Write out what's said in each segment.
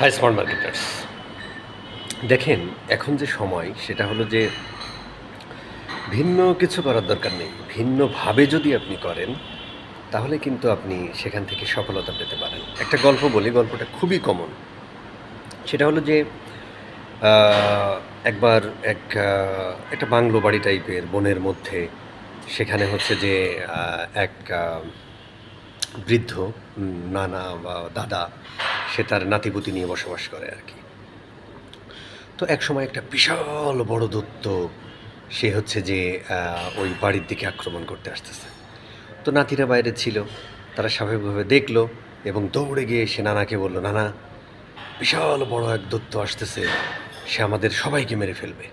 High smart marketers দেখেন, এখন যে সময়, সেটা হলো যে ভিন্ন কিছু করার দরকার নেই। ভিন্নভাবে যদি আপনি করেন, তাহলে কিন্তু আপনি সেখান থেকে সফলতা পেতে পারেন। একটা গল্প বলি, গল্পটা খুবই কমন সেটা হলো যে একবার এক একটা বাংলো বাড়ি টাইপের বনের মধ্যে, সেখানে হচ্ছে যে এক বৃদ্ধ নানা বা দাদা সে তার নাতিপুতি নিয়ে বসবাস করে আর কি। তো এক সময় একটা বিশাল বড় দত্ত সে হচ্ছে যে ওই বাড়ির দিকে আক্রমণ করতে আসতেছে। তো নাতিরা বাইরে ছিল, তারা স্বাভাবিকভাবে দেখল এবং দৌড়ে গিয়ে সে নানাকে বলল, নানা, বিশাল বড় এক দত্ত আসতেছে, সে আমাদের সবাইকে মেরে ফেলবে।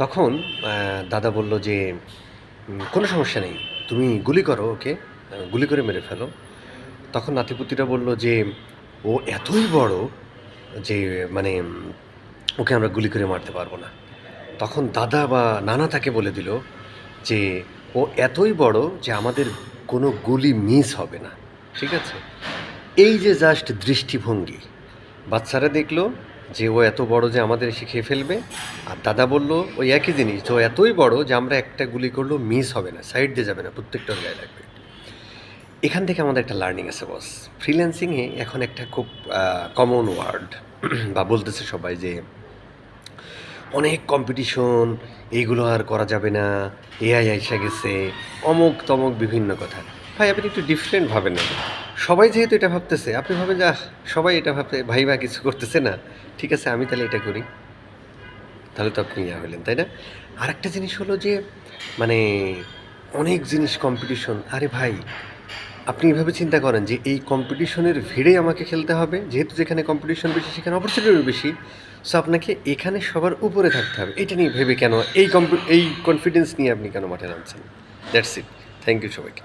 তখন দাদা বলল যে কোনো সমস্যা নেই, তুমি গুলি করো ওকে, গুলি করে মেরে ফেলো। তখন নাতিপুতিরা বলল যে ও এতই বড় যে মানে ওকে আমরা গুলি করে মারতে পারব না। তখন দাদা বা নানা তাকে বলে দিল যে, ও এতই বড় যে আমাদের কোনো গুলি মিস হবে না। ঠিক আছে? এই যে জাস্ট দৃষ্টিভঙ্গি। বাচ্চারা দেখল যে, ও এত বড় যে আমাদের এসে খেয়ে ফেলবে। আর দাদা বলল, ওই একই জিনিস, যে ও এতই বড় যে আমরা একটা গুলি করলেও মিস হবে না সাইড দিয়ে যাবে না প্রত্যেকটার গায়ে লাগবে এখান থেকে আমাদের একটা লার্নিং আছে বস ফ্রিল্যান্সিংয়ে এখন একটা খুব কমন ওয়ার্ড বা বলতেছে সবাই যে অনেক কম্পিটিশন এইগুলো আর করা যাবে না এআই আইসা গেছে, অমুক তমক বিভিন্ন কথা। ভাই, আপনি একটু ডিফারেন্ট ভাবেন না। সবাই যেহেতু এটা ভাবতেছে, আপনি ভাবেন যা সবাই এটা ভাবতে ভাই বা কিছু করতেছে না। ঠিক আছে, আমি তাহলে এটা করি। তাহলে তো আপনি ইয়া হলেন তাই না? আর একটা জিনিস হলো যে মানে অনেক জিনিস কম্পিটিশন আরে ভাই আপনি এভাবে চিন্তা করেন যে এই কম্পিটিশনের ভিড়েই আমাকে খেলতে হবে? যেহেতু যেখানে কম্পিটিশন বেশি, সেখানে অপরচুনিটিও বেশি সো আপনাকে এখানে সবার উপরে থাকতে হবে। এটা নিয়ে ভেবে কেন এই কম্পি এই কনফিডেন্স নিয়ে আপনি কেন মাঠে নামছেন? দ্যাটস ইট থ্যাংক ইউ সবাইকে।